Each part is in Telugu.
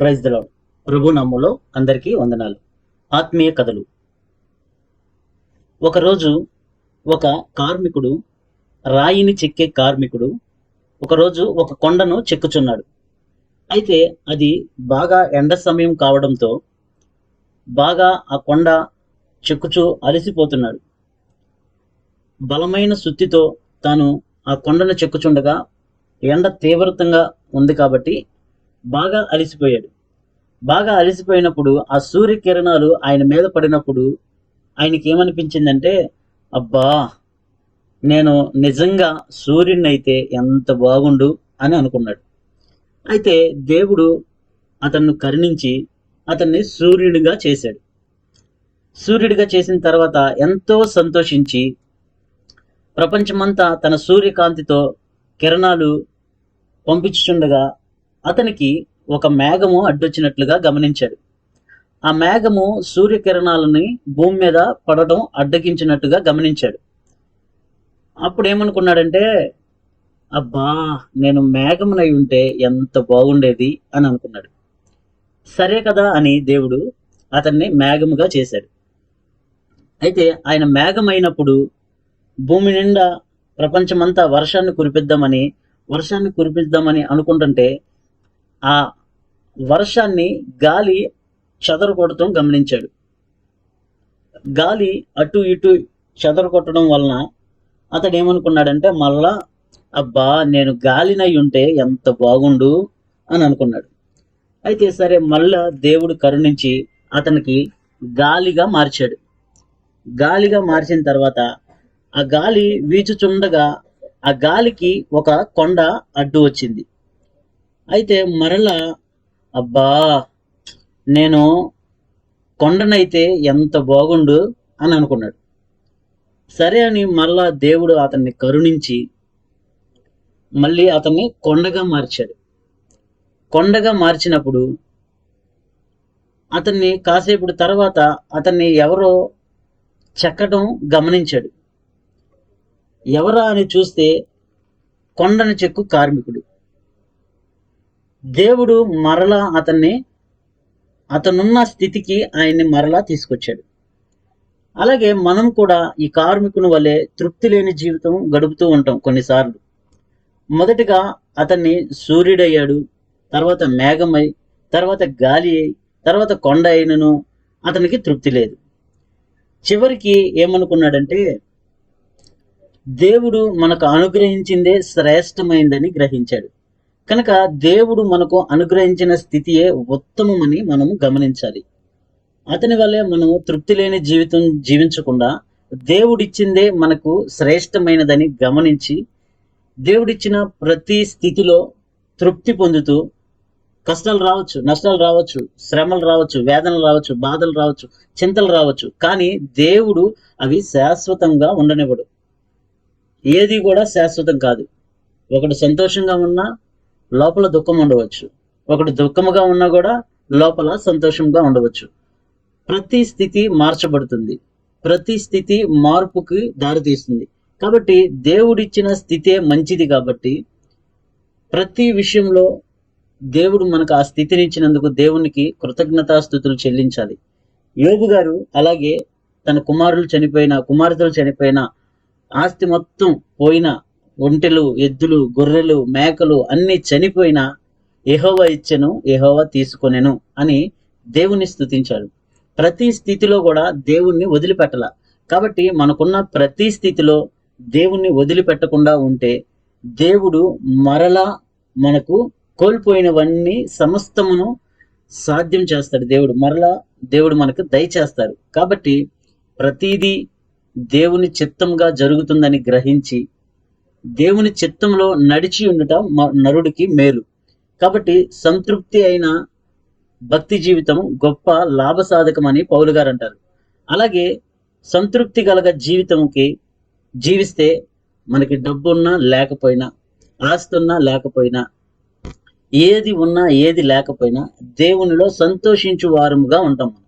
ప్రైజ్ ద ప్రభు నమ్ములో అందరికీ వందనాలు. ఆత్మీయ కథలు. ఒకరోజు ఒక కార్మికుడు రాయిని చెక్కే కార్మికుడు ఒకరోజు ఒక కొండను చెక్కుచున్నాడు. అయితే అది బాగా ఎండ సమయం కావడంతో బాగా ఆ కొండ చెక్కుచూ అలసిపోతున్నాడు. బలమైన సుత్తితో తాను ఆ కొండను చెక్కుచుండగా ఎండ తీవ్రతంగా ఉంది కాబట్టి బాగా అలసిపోయాడు. బాగా అలసిపోయినప్పుడు ఆ సూర్య కిరణాలు ఆయన మీద పడినప్పుడు ఆయనకి ఏమనిపించిందంటే అబ్బా నేను నిజంగా సూర్యుడిని అయితే ఎంత బాగుండు అని అనుకున్నాడు. అయితే దేవుడు అతన్ని కరుణించి అతన్ని సూర్యుడిగా చేశాడు. సూర్యుడిగా చేసిన తర్వాత ఎంతో సంతోషించి ప్రపంచమంతా తన సూర్యకాంతితో కిరణాలు పంపించుండగా అతనికి ఒక మేఘము అడ్డొచ్చినట్లుగా గమనించాడు. ఆ మేఘము సూర్యకిరణాలని భూమి మీద పడడం అడ్డగించినట్టుగా గమనించాడు. అప్పుడు ఏమనుకున్నాడంటే అబ్బా నేను మేఘమునై ఉంటే ఎంత బాగుండేది అని అనుకున్నాడు. సరే కదా అని దేవుడు అతన్ని మేఘముగా చేశాడు. అయితే ఆయన మేఘమైనప్పుడు భూమి నిండా ప్రపంచమంతా వర్షాన్ని కురిపిద్దామని వర్షాన్ని కురిపిద్దామని అనుకుంటుంటే ఆ వర్షాన్ని గాలి చెదరు కొట్టడం గమనించాడు. గాలి అటు ఇటు చెదరు కొట్టడం వలన అతడు ఏమనుకున్నాడంటే మళ్ళా అబ్బా నేను గాలినై ఉంటే ఎంత బాగుండు అని అనుకున్నాడు. అయితే సరే మళ్ళా దేవుడు కరుణించి అతనికి గాలిగా మార్చాడు. గాలిగా మార్చిన తర్వాత ఆ గాలి వీచుచుండగా ఆ గాలికి ఒక కొండ అడ్డు వచ్చింది. అయితే మరలా అబ్బా నేను కొండనైతే ఎంత బాగుండు అని అనుకున్నాడు. సరే అని మళ్ళా దేవుడు అతన్ని కరుణించి మళ్ళీ అతన్ని కొండగా మార్చాడు. కొండగా మార్చినప్పుడు అతన్ని కాసేపు తర్వాత అతన్ని ఎవరో చెక్కడం గమనించాడు. ఎవరా అని చూస్తే కొండను చెక్కు కార్మికుడు. దేవుడు మరలా అతన్ని అతనున్న స్థితికి ఆయన్ని మరలా తీసుకొచ్చాడు. అలాగే మనం కూడా ఈ కార్మికుని వలె తృప్తి లేని జీవితం గడుపుతూ ఉంటాం కొన్నిసార్లు. మొదటిగా అతన్ని సూర్యుడయ్యాడు తర్వాత మేఘమై తర్వాత గాలి అయి తర్వాత కొండ అయినను అతనికి తృప్తి లేదు. చివరికి ఏమనుకున్నాడంటే దేవుడు మనకు అనుగ్రహించిందే శ్రేష్టమైందని గ్రహించాడు. కనుక దేవుడు మనకు అనుగ్రహించిన స్థితియే ఉత్తమమని మనము గమనించాలి. అతని వల్లే మనము తృప్తి లేని జీవితం జీవించకుండా దేవుడిచ్చిందే మనకు శ్రేష్టమైనదని గమనించి దేవుడిచ్చిన ప్రతి స్థితిలో తృప్తి పొందుతూ కష్టాలు రావచ్చు నష్టాలు రావచ్చు శ్రమలు రావచ్చు వేదనలు రావచ్చు బాధలు రావచ్చు చింతలు రావచ్చు. కానీ దేవుడు అవి శాశ్వతంగా ఉండనివ్వడు. ఏది కూడా శాశ్వతం కాదు. ఒకడు సంతోషంగా ఉన్నా లోపల దుఃఖం ఉండవచ్చు. ఒకటి దుఃఖముగా ఉన్నా కూడా లోపల సంతోషంగా ఉండవచ్చు. ప్రతి స్థితి మార్చబడుతుంది. ప్రతి స్థితి మార్పుకి దారితీస్తుంది. కాబట్టి దేవుడిచ్చిన స్థితే మంచిది కాబట్టి ప్రతి విషయంలో దేవుడు మనకు ఆ స్థితిని ఇచ్చినందుకు దేవునికి కృతజ్ఞతాస్థుతులు చెల్లించాలి. యోగు గారు అలాగే తన కుమారులు చనిపోయిన కుమార్తెలు చనిపోయిన ఆస్తి మొత్తం పోయిన ఒంటెలు ఎద్దులు గొర్రెలు మేకలు అన్ని చనిపోయినా ఎహోవా ఇచ్చెను ఎహోవా తీసుకొనెను అని దేవుణ్ణి స్థుతించాడు ప్రతి స్థితిలో కూడా దేవుణ్ణి వదిలిపెట్టాల. కాబట్టి మనకున్న ప్రతి స్థితిలో దేవుణ్ణి వదిలిపెట్టకుండా ఉంటే దేవుడు మరలా మనకు కోల్పోయినవన్నీ సమస్తమును సాధ్యం చేస్తాడు దేవుడు. మరలా దేవుడు మనకు దయచేస్తాడు. కాబట్టి ప్రతిదీ దేవుని చిత్తంగా జరుగుతుందని గ్రహించి దేవుని చిత్తంలో నడిచి ఉండటం మ- నరుడికి మేలు. కాబట్టి సంతృప్తి అయిన భక్తి జీవితం గొప్ప లాభసాధకమని పౌలు గారు అంటారు అలాగే సంతృప్తి కలగ జీవితంకి జీవిస్తే మనకి డబ్బున్నా లేకపోయినా ఆస్తి ఉన్నా లేకపోయినా ఏది ఉన్నా ఏది లేకపోయినా దేవునిలో సంతోషించు వారముగా ఉంటాం మనం.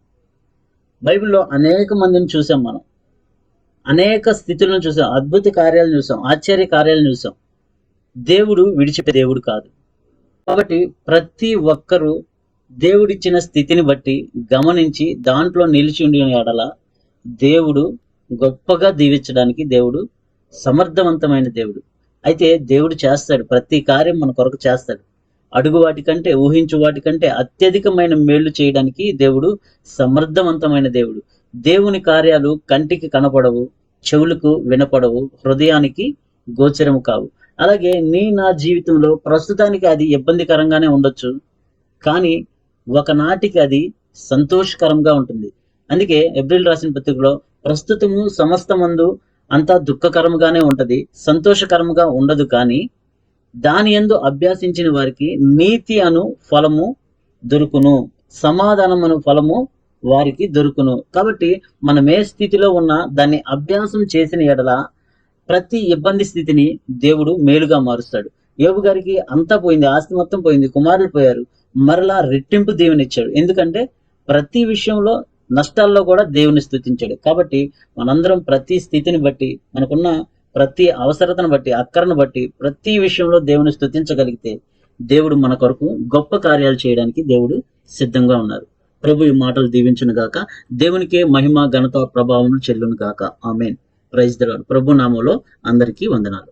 బైబిల్లో అనేక మందిని చూసాం మనం. అనేక స్థితులను చూసాం అద్భుత కార్యాలను చూసాం ఆశ్చర్య కార్యాలను చూసాం. దేవుడు విడిచిపెట్టే దేవుడు కాదు. కాబట్టి ప్రతి ఒక్కరూ దేవుడిచ్చిన స్థితిని బట్టి గమనించి దాంట్లో నిలిచి ఉండిన ఎడల దేవుడు గొప్పగా దీవించడానికి దేవుడు సమర్థవంతమైన దేవుడు. అయితే దేవుడు చేస్తాడు ప్రతి కార్యం మన కొరకు చేస్తాడు. అడుగు వాటికంటే ఊహించు వాటికంటే అత్యధికమైన మేళ్ళు చేయడానికి దేవుడు సమర్థవంతమైన దేవుడు. దేవుని కార్యాలు కంటికి కనపడవు చెవులకు వినపడవు హృదయానికి గోచరము కావు. అలాగే నీ నా జీవితంలో ప్రస్తుతానికి అది ఇబ్బందికరంగానే ఉండొచ్చు కానీ ఒకనాటికి అది సంతోషకరంగా ఉంటుంది. అందుకే ఏప్రిల్ రాసిన పత్రికలో ప్రస్తుతము సమస్తమందు అంతా దుఃఖకరముగానే ఉంటది సంతోషకరముగా ఉండదు కానీ దాని యందు అభ్యాసించిన వారికి నీతి అను ఫలము దొరుకును సమాధానం అను ఫలము వారికి దొరుకును. కాబట్టి మనం ఏ స్థితిలో ఉన్నా దాన్ని అభ్యాసం చేసిన ఎడల ప్రతి ఇబ్బంది స్థితిని దేవుడు మేలుగా మారుస్తాడు. యోబు గారికి అంతా పోయింది ఆస్తి మొత్తం పోయింది కుమారులు పోయారు. మరలా రెట్టింపు దేవుని ఇచ్చాడు ఎందుకంటే ప్రతి విషయంలో నష్టాల్లో కూడా దేవుని స్థుతించాడు కాబట్టి మనందరం ప్రతి స్థితిని బట్టి మనకున్న ప్రతి అవసరతను బట్టి అక్కరను బట్టి ప్రతి విషయంలో దేవుని స్థుతించగలిగితే దేవుడు మన కొరకు గొప్ప కార్యాలు చేయడానికి దేవుడు సిద్ధంగా ఉన్నారు. ప్రభు ఈ మాటలు దీవించును గాక. దేవునికే మహిమ ఘనత ప్రభావం చెల్లును గాక. ఆమెన్. ప్రైజ్ ప్రభు నామంలో అందరికీ వందనాలు.